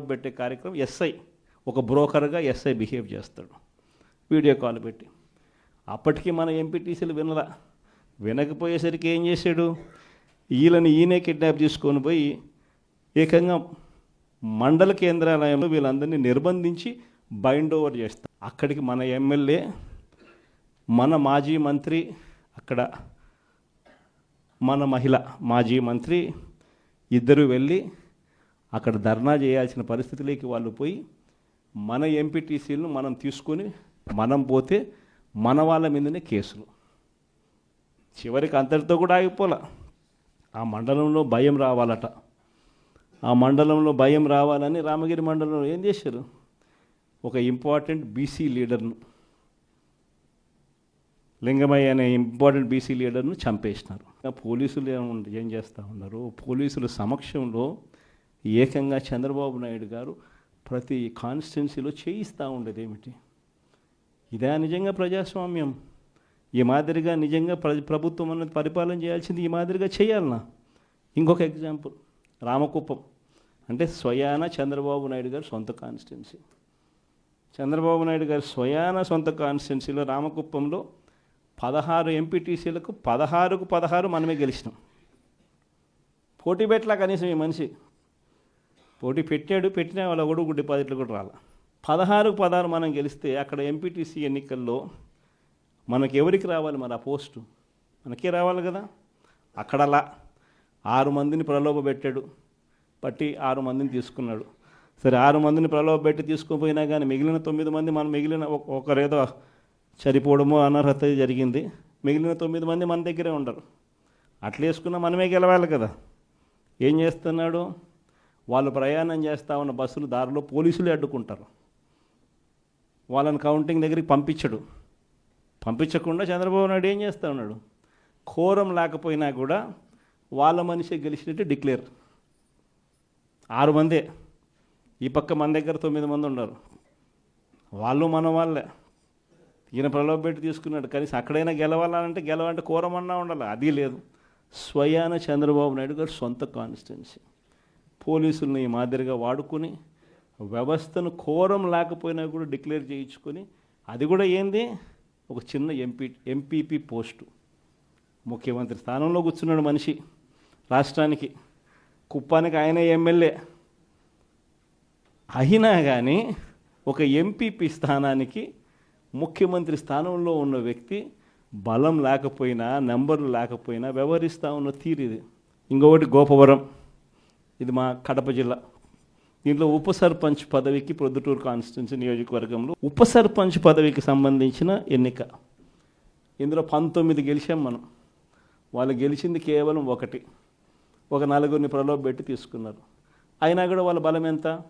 పెట్టే కార్యక్రమం ఎస్ఐ ఒక బ్రోకర్గా ఎస్ఐ బిహేవ్ చేస్తాడు. వీడియో కాల్ పెట్టి. అప్పటికి మన ఎంపీటీసీలు వినలా. వినకపోయేసరికి ఏం చేశాడు? వీళ్ళని ఈయనే కిడ్నాప్ తీసుకొని పోయి ఏకంగా మండల కేంద్రాలయంలో వీళ్ళందరినీ నిర్బంధించి బైండ్ ఓవర్ చేస్తారు అక్కడికి మన ఎమ్మెల్యే మన మాజీ మంత్రి అక్కడ మన మహిళ మాజీ మంత్రి ఇద్దరు వెళ్ళి అక్కడ ధర్నా చేయాల్సిన పరిస్థితిలోకి వాళ్ళు పోయి మన ఎంపీటీసీలను మనం తీసుకొని మనం పోతే మన వాళ్ళ మీదనే కేసులు. చివరికి అంతటితో కూడా ఆగిపోలా. ఆ మండలంలో భయం రావాలట. ఆ మండలంలో భయం రావాలని రామగిరి మండలంలో ఏం చేశారు? ఒక ఇంపార్టెంట్ బీసీ లీడర్ను లింగమయ్య అనే ఇంపార్టెంట్ బీసీ లీడర్ను చంపేసినారు. ఇంకా పోలీసులు ఏం చేస్తూ ఉన్నారు? పోలీసుల సమక్షంలో ఏకంగా చంద్రబాబు నాయుడు గారు ప్రతి కాన్స్టిట్యున్సీలో చేయిస్తూ ఉండేది ఏమిటి ఇదే నిజంగా ప్రజాస్వామ్యం. ఈ మాదిరిగా నిజంగా ప్ర ప్రభుత్వం అన్నది పరిపాలన చేయాల్సింది ఈ మాదిరిగా చేయాలనా? ఇంకొక ఎగ్జాంపుల్ రామకుప్పం. అంటే స్వయాన చంద్రబాబు నాయుడు గారు సొంత కాన్స్టిట్యున్సీ. చంద్రబాబు నాయుడు గారు స్వయాన సొంత కాన్స్టిట్యున్సీలో రామకుప్పంలో పదహారు ఎంపీటీసీలకు పదహారుకు పదహారు మనమే గెలిచినాం. పోటీ పెట్టలా కనీసం ఈ మనిషి. పోటీ పెట్టాడు పెట్టిన వాళ్ళ ఒడుగు డిపాజిట్లు కూడా రాల. పదహారు పదహారు మనం గెలిస్తే అక్కడ ఎంపీటీసీ ఎన్నికల్లో మనకి ఎవరికి రావాలి మరి ఆ పోస్టు? మనకే రావాలి కదా? అక్కడలా ఆరు మందిని ప్రలోభ పెట్టాడు పట్టి ఆరు మందిని తీసుకున్నాడు. సరే ఆరు మందిని ప్రలోభ పెట్టి తీసుకుపోయినా కానీ మిగిలిన తొమ్మిది మంది మనం మిగిలిన ఒకరేదో చనిపోవడమో అనర్హత జరిగింది. మిగిలిన తొమ్మిది మంది మన దగ్గరే ఉండరు. అట్లా వేసుకున్నా మనమే గెలవాలి కదా. ఏం చేస్తున్నాడు? వాళ్ళు ప్రయాణం చేస్తా ఉన్న బస్సులు దారిలో పోలీసులు అడ్డుకుంటారు. వాళ్ళని కౌంటింగ్ దగ్గరికి పంపించడు. పంపించకుండా చంద్రబాబు నాయుడు ఏం చేస్తూ ఉన్నాడు? కోరం లేకపోయినా కూడా వాళ్ళ మనిషి గెలిచినట్టు డిక్లేర్. ఆరు మందే. ఈ పక్క మన దగ్గర తొమ్మిది మంది ఉన్నారు. వాళ్ళు మన వాళ్ళే. ఈయన ప్రలోభపెట్టి తీసుకున్నాడు. కనీసం అక్కడైనా గెలవాలంటే గెలవాలంటే కోరమన్నా ఉండాలి. అది లేదు. స్వయాన చంద్రబాబు నాయుడు గారు సొంత కాన్స్టిట్యున్సీ పోలీసులను ఈ మాదిరిగా వాడుకొని వ్యవస్థను కోరం లేకపోయినా కూడా డిక్లేర్ చేయించుకొని అది కూడా ఏంది? ఒక చిన్న ఎంపీ ఎంపీపీ పోస్టు. ముఖ్యమంత్రి స్థానంలో కూర్చున్నాడు మనిషి రాష్ట్రానికి. కుప్పానికి ఆయన ఎమ్మెల్యే. అయినా కానీ ఒక ఎంపీపీ స్థానానికి ముఖ్యమంత్రి స్థానంలో ఉన్న వ్యక్తి బలం లేకపోయినా నెంబర్లు లేకపోయినా వ్యవహరిస్తూ ఉన్న తీరు ఇది. ఇంకొకటి గోపవరం. ఇది మా కడప జిల్లా. దీంట్లో ఉప సర్పంచ్ పదవికి ప్రొద్దుటూరు కాన్స్టిట్యున్సీ నియోజకవర్గంలో ఉప సర్పంచ్ పదవికి సంబంధించిన ఎన్నిక. ఇందులో పంతొమ్మిది గెలిచాం మనం. వాళ్ళు గెలిచింది కేవలం ఒకటి. ఒక నలుగురిని ప్రలోభ పెట్టి తీసుకున్నారు. అయినా కూడా వాళ్ళ బలం ఎంత?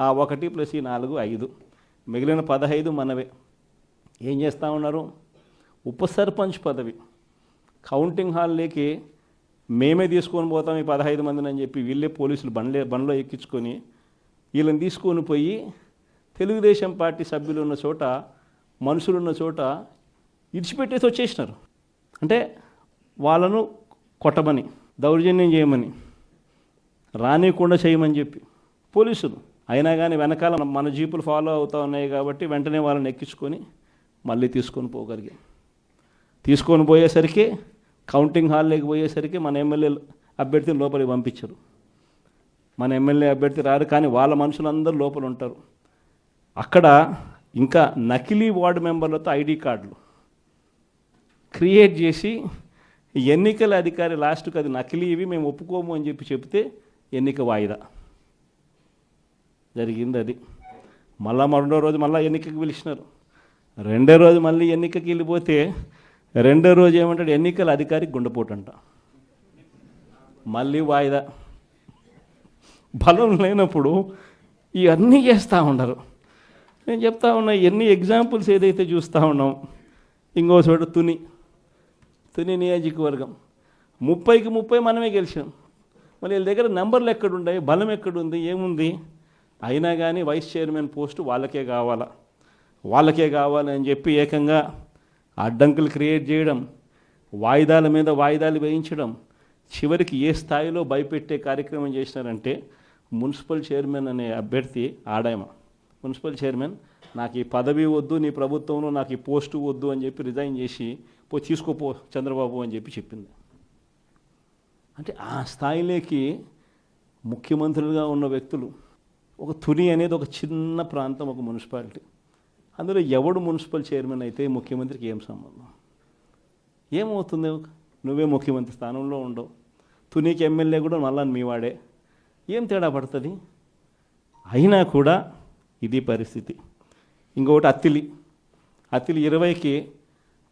ఆ ఒకటి ప్లస్ ఈ నాలుగు ఐదు. మిగిలిన పదహైదు మనవే. ఏం చేస్తూ ఉన్నారు? ఉప సర్పంచ్ పదవి. కౌంటింగ్ హాల్లోకి మేమే తీసుకొని పోతాం ఈ పదహైదు మందిని అని చెప్పి వీళ్ళే పోలీసులు బండ్లే బండ్లో ఎక్కించుకొని వీళ్ళని తీసుకొని పోయి తెలుగుదేశం పార్టీ సభ్యులు ఉన్న చోట మనుషులు ఉన్న చోట ఇడిచిపెట్టేసి వచ్చేసినారు. అంటే వాళ్ళను కొట్టమని దౌర్జన్యం చేయమని రానియకుండా చేయమని చెప్పి పోలీసులు. అయినా కానీ వెనకాల మన జీపులు ఫాలో అవుతూ ఉన్నాయి కాబట్టి వెంటనే వాళ్ళని ఎక్కించుకొని మళ్ళీ తీసుకొని పోగలిగాం. తీసుకొని పోయేసరికి కౌంటింగ్ హాల్లోకి పోయేసరికి మన ఎమ్మెల్యే అభ్యర్థిని లోపలికి పంపించరు. మన ఎమ్మెల్యే అభ్యర్థి రారు కానీ వాళ్ళ మనుషులందరూ లోపల ఉంటారు. అక్కడ ఇంకా నకిలీ వార్డు మెంబర్లతో ఐడి కార్డులు క్రియేట్ చేసి ఎన్నికల అధికారి లాస్ట్కి అది నకిలీ ఇవి మేము ఒప్పుకోము అని చెప్పి చెప్తే ఎన్నిక వాయిదా. జరిగింది అది. మళ్ళా మరో రోజు మళ్ళీ ఎన్నికకి పిలిచినారు. రెండో రోజు మళ్ళీ ఎన్నికకి వెళ్ళిపోతే రెండో రోజు ఏమంటాడు? ఎన్నికల అధికారి గుండెపోటు అంట మళ్ళీ వాయిదా. బలం లేనప్పుడు ఇవన్నీ చేస్తూ ఉండరు. నేను చెప్తా ఉన్నా ఎన్ని ఎగ్జాంపుల్స్ ఏదైతే చూస్తూ ఉన్నాం ఇంకో చోట తుని. తుని నియోజకవర్గం. ముప్పైకి ముప్పై మనమే గెలిచాం. మళ్ళీ వీళ్ళ దగ్గర నెంబర్లు ఎక్కడున్నాయి బలం ఎక్కడుంది? ఏముంది? అయినా కానీ వైస్ చైర్మన్ పోస్ట్ వాళ్ళకే కావాలా? వాళ్ళకే కావాలని చెప్పి ఏకంగా అడ్డంకులు క్రియేట్ చేయడం వాయిదాల మీద వాయిదాలు వేయించడం చివరికి ఏ స్థాయిలో భయపెట్టే కార్యక్రమం చేసినారంటే మున్సిపల్ చైర్మన్ అనే అభ్యర్థి ఆడాయమ. మున్సిపల్ చైర్మన్ నాకు ఈ పదవి వద్దు నీ ప్రభుత్వంలో నాకు ఈ పోస్టు వద్దు అని చెప్పి రిజైన్ చేసి పో తీసుకోపో చంద్రబాబు అని చెప్పి చెప్పింది. అంటే ఆ స్థాయిలోకి ముఖ్యమంత్రులుగా ఉన్న వ్యక్తులు ఒక తుని అనేది ఒక చిన్న ప్రాంతం ఒక మున్సిపాలిటీ. అందులో ఎవడు మున్సిపల్ చైర్మన్ అయితే ముఖ్యమంత్రికి ఏం సంబంధం? ఏమవుతుంది? నువ్వే ముఖ్యమంత్రి స్థానంలో ఉండవు. తునీకి ఎమ్మెల్యే కూడా మళ్ళా మీ వాడే. ఏం తేడా పడుతుంది? అయినా కూడా ఇది పరిస్థితి. ఇంకొకటి అత్తిలి. అత్తిలి ఇరవైకి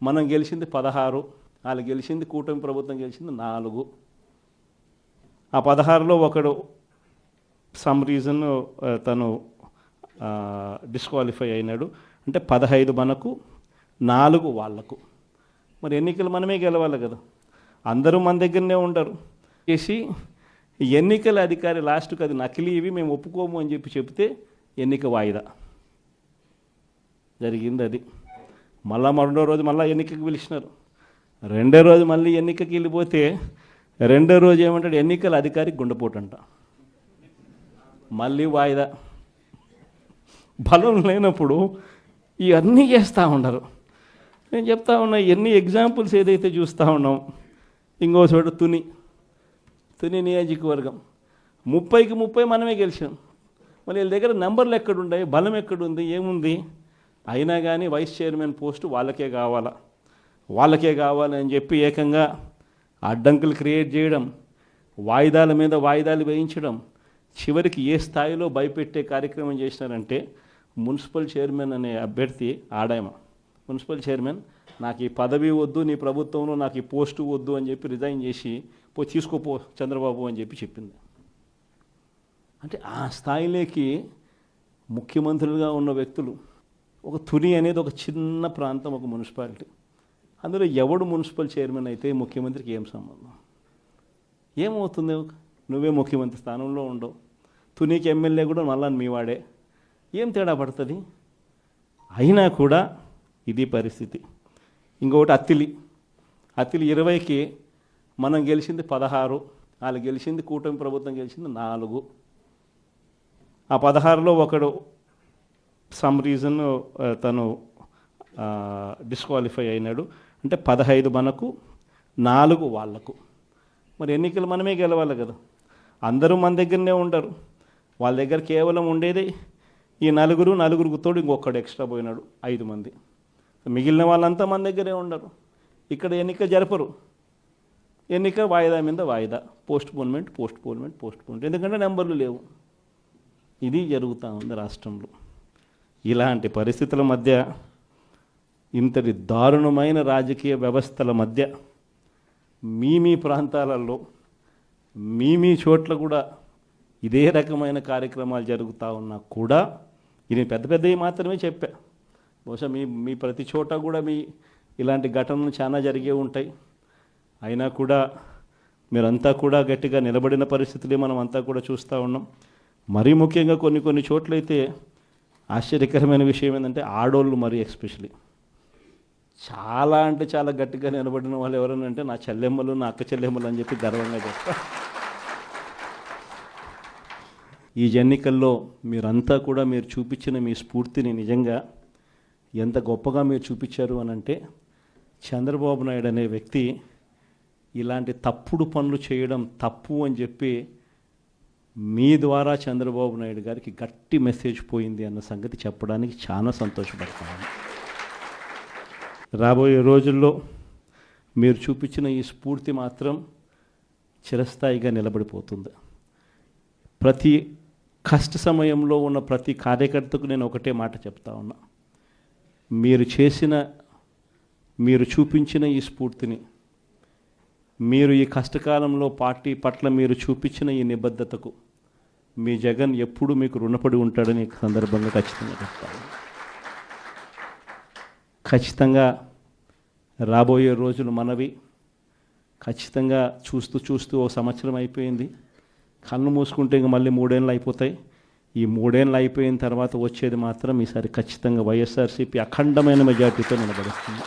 మనం గెలిచింది పదహారు వాళ్ళు గెలిచింది కూటమి ప్రభుత్వం గెలిచింది నాలుగు. ఆ పదహారులో ఒకడు సమ్ రీజన్ తను డిస్క్వాలిఫై అయినాడు. అంటే పదహైదు మనకు నాలుగు వాళ్ళకు మరి ఎన్నికలు మనమే గెలవాలి కదా. అందరూ మన దగ్గరనే ఉండరు. చేసి ఎన్నికల అధికారి లాస్ట్కి అది నకిలీ ఇవి మేము ఒప్పుకోము అని చెప్పి చెప్తే ఎన్నిక వాయిదా. జరిగింది అది. మళ్ళా మరో రోజు మళ్ళీ ఎన్నికకి పిలిచినారు. రెండో రోజు మళ్ళీ ఎన్నికకి వెళ్ళిపోతే రెండో రోజు ఏమంటాడు? ఎన్నికల అధికారి గుండెపోటు అంట మళ్ళీ వాయిదా. బలం లేనప్పుడు ఇవన్నీ చేస్తూ ఉండరు. నేను చెప్తా ఉన్నా ఎన్ని ఎగ్జాంపుల్స్ ఏదైతే చూస్తూ ఉన్నాం ఇంకో చోట తుని తుని నియోజకవర్గం. ముప్పైకి ముప్పై మనమే గెలిచాం. మరి వీళ్ళ దగ్గర నెంబర్లు ఎక్కడున్నాయి బలం ఎక్కడుంది ఏముంది? అయినా కానీ వైస్ చైర్మన్ పోస్టు వాళ్ళకే కావాలా? వాళ్ళకే కావాలని చెప్పి ఏకంగా అడ్డంకులు క్రియేట్ చేయడం వాయిదాల మీద వాయిదాలు వేయించడం చివరికి ఏ స్థాయిలో భయపెట్టే కార్యక్రమం చేసినారంటే మున్సిపల్ చైర్మన్ అనే అభ్యర్థి ఆడాయమ మున్సిపల్ చైర్మన్ నాకు ఈ పదవి వద్దు నీ ప్రభుత్వంలో నాకు ఈ పోస్టు వద్దు అని చెప్పి రిజైన్ చేసి పో తీసుకోపో చంద్రబాబు అని చెప్పి చెప్పింది. అంటే ఆ స్థాయిలోకి ముఖ్యమంత్రులుగా ఉన్న వ్యక్తులు ఒక తుని అనేది ఒక చిన్న ప్రాంతం ఒక మున్సిపాలిటీ. అందులో ఎవడు మున్సిపల్ చైర్మన్ అయితే ముఖ్యమంత్రికి ఏం సంబంధం? ఏమవుతుంది? నువ్వే ముఖ్యమంత్రి స్థానంలో ఉండవు. తునికి ఎమ్మెల్యే కూడా మళ్ళా మీ వాడే. ఏం తేడా పడుతుంది? అయినా కూడా ఇది పరిస్థితి. ఇంకొకటి అత్తిలి అత్తిలి ఇరవైకి మనం గెలిచింది పదహారు వాళ్ళు గెలిచింది కూటమి ప్రభుత్వం గెలిచింది నాలుగు. ఆ పదహారులో ఒకడు సమ్ రీజన్ తను డిస్క్వాలిఫై అయినాడు. అంటే పదహైదు మనకు నాలుగు వాళ్ళకు మరి ఎన్నికలు మనమే గెలవాలి కదా. అందరూ మన దగ్గరనే ఉండరు. వాళ్ళ దగ్గర కేవలం ఉండేది ఈ నలుగురు నలుగురికి తోడు ఇంకొకడు ఎక్స్ట్రా పోయినాడు ఐదు మంది. మిగిలిన వాళ్ళంతా మన దగ్గరే ఉండరు. ఇక్కడ ఎన్నిక జరపరు. ఎన్నిక వాయిదా మీద వాయిదా. Postponement postponement postponement ఎందుకంటే నెంబర్లు లేవు. ఇది జరుగుతూ ఉంది రాష్ట్రంలో. ఇలాంటి పరిస్థితుల మధ్య ఇంతటి దారుణమైన రాజకీయ వ్యవస్థల మధ్య మీ మీ ప్రాంతాలలో మీ మీ చోట్ల కూడా ఇదే రకమైన కార్యక్రమాలు జరుగుతూ ఉన్నా కూడా ఇది పెద్ద పెద్దవి మాత్రమే చెప్పా. బహుశా మీ మీ ప్రతి చోట కూడా మీ ఇలాంటి ఘటనలు చాలా జరిగే ఉంటాయి. అయినా కూడా మీరంతా కూడా గట్టిగా నిలబడిన పరిస్థితులే మనం అంతా కూడా చూస్తూ ఉన్నాం. మరీ ముఖ్యంగా కొన్ని కొన్ని చోట్లయితే ఆశ్చర్యకరమైన విషయం ఏంటంటే ఆడోళ్ళు మరీ ఎస్పెషలీ. చాలా అంటే చాలా గట్టిగా నిలబడిన వాళ్ళు ఎవరైనా అంటే నా చెల్లెమ్మలు నా అక్క చెల్లెమ్మలు అని చెప్పి గర్వంగా చెప్తారు ఈ ఎన్నికల్లో మీరంతా కూడా మీరు చూపించిన మీ స్ఫూర్తిని నిజంగా ఎంత గొప్పగా మీరు చూపించారు అని అంటే చంద్రబాబు నాయుడు అనే వ్యక్తి ఇలాంటి తప్పుడు పనులు చేయడం తప్పు అని చెప్పి మీ ద్వారా చంద్రబాబు నాయుడు గారికి గట్టి మెసేజ్ పోయింది అన్న సంగతి చెప్పడానికి చాలా సంతోషపడతాను. రాబోయే రోజుల్లో మీరు చూపించిన ఈ స్ఫూర్తి మాత్రం చిరస్థాయిగా నిలబడిపోతుంది. ప్రతి కష్ట సమయంలో ఉన్న ప్రతి కార్యకర్తకు నేను ఒకటే మాట చెప్తా ఉన్నా. మీరు చేసిన మీరు చూపించిన ఈ స్ఫూర్తిని మీరు ఈ కష్టకాలంలో పార్టీ పట్ల మీరు చూపించిన ఈ నిబద్ధతకు మీ జగన్ ఎప్పుడు మీకు రుణపడి ఉంటాడని ఈ సందర్భంగా ఖచ్చితంగా చెప్తాను ఖచ్చితంగా రాబోయే రోజులు మనవి. ఖచ్చితంగా చూస్తూ చూస్తూ ఓ సంవత్సరం అయిపోయింది. కళ్ళు మూసుకుంటే ఇంక మళ్ళీ మూడేళ్ళు అయిపోతాయి. ఈ మూడేళ్ళు అయిపోయిన తర్వాత వచ్చేది మాత్రం ఈసారి ఖచ్చితంగా వైఎస్ఆర్సీపీ అఖండమైన మెజార్టీతో నిలబడుతుంది